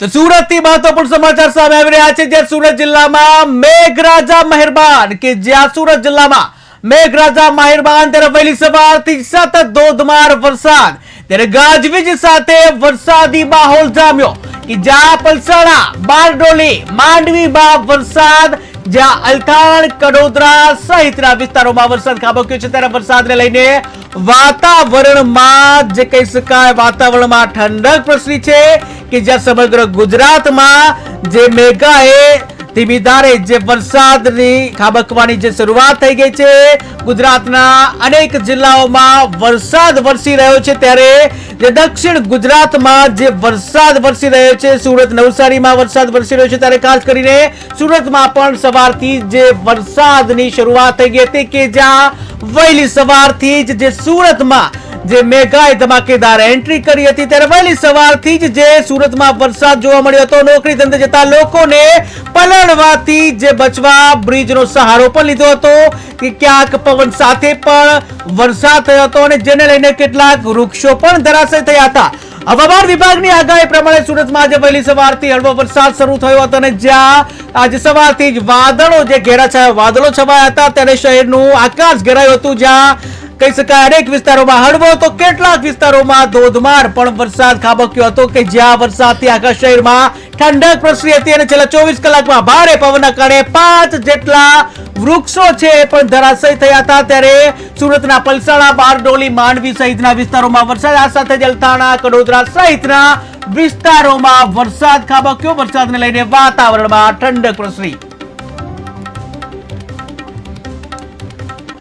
તો સુરતથી મહત્વપૂર્ણ સમાચાર સામે આવી રહ્યા છે, જ્યાં સુરત જિલ્લામાં મેઘરાજા મહેરબાન, કે જ્યાં સુરત જિલ્લામાં મેઘરાજા મહેરબાન, ત્યારે વહેલી સવારથી સતત ધોધમાર વરસાદ, ત્યારે ગાજવીજ સાથે વરસાદી માહોલ જામ્યો, કે જ્યાં પલસાણા, બારડોલી, માંડવીમાં વરસાદ, જ્યાં અલથાણ, કડોદરા સહિતના વિસ્તારોમાં વરસાદ ખાબક્યો છે, ત્યારે વરસાદને લઈને વાતાવરણમાં જે કહી શકાય, વાતાવરણમાં ઠંડક પ્રસરી છે કે જ્યાં સમગ્ર ગુજરાતમાં જે મેઘાએ ધીમી ધારે જે વરસાદની ખાબકવાની જે શરૂઆત થઈ ગઈ છે, ગુજરાતના અનેક જિલ્લાઓમાં વરસાદ વરસી રહ્યો છે ત્યારે જે દક્ષિણ ગુજરાતમાં જે વરસાદ વરસી રહ્યો છે, સુરત નવસારીમાં વરસાદ વરસી રહ્યો છે, ત્યારે ખાસ કરીને સુરતમાં પણ સવારથી જે વરસાદની શરૂઆત થઈ ગઈ હતી કે જ્યાં વહેલી સવારથી જ જે સુરતમાં જે મેઘાએ ધમાકેદાર એન્ટ્રી કરી હતી ત્યારે વહેલી સવારથી જ જે સુરતમાં વરસાદ જોવા મળ્યો હતો, નોકરી ધંધે જતા લોકોને પલળવાથી જે બચવા બ્રિજનો સહારો પણ લીધો હતો કે ક્યાંક પવન સાથે પણ વરસાદ થયો હતો અને જેને લઈને કેટલાક વૃક્ષો પણ ધરાશય થયા હતા. હવામાન વિભાગની આગાહી પ્રમાણે સુરતમાં આજે વહેલી સવારથી હળવો વરસાદ શરૂ થયો હતો અને જ્યાં આજે સવારથી જ વાદળો, જે ઘેરાછાયા વાદળો છવાયા હતા, ત્યારે શહેરનું આકાશ ઘેરાયું હતું, જ્યાં કહી શકાય, અનેક વિસ્તારોમાં હળવો તો કેટલાક વિસ્તારોમાં ધોધમાર પણ વરસાદ ખાબક્યો હતો કે જ્યાં વરસાદથી આખા શહેરમાં ઠંડક પ્રસરી હતી અને છેલ્લા ચોવીસ કલાકમાં ભારે પવનના કારણે પાંચ જેટલા વૃક્ષો છે પણ ધરાશય થયા હતા. ત્યારે સુરતના પલસાણા, બારડોલી, માંડવી સહિતના વિસ્તારોમાં વરસાદ. આ સાથે જલથાણા કડોદરા સહિતના વિસ્તારોમાં વરસાદ ખાબક્યો. વરસાદને લઈને વાતાવરણમાં ઠંડક પ્રસરી.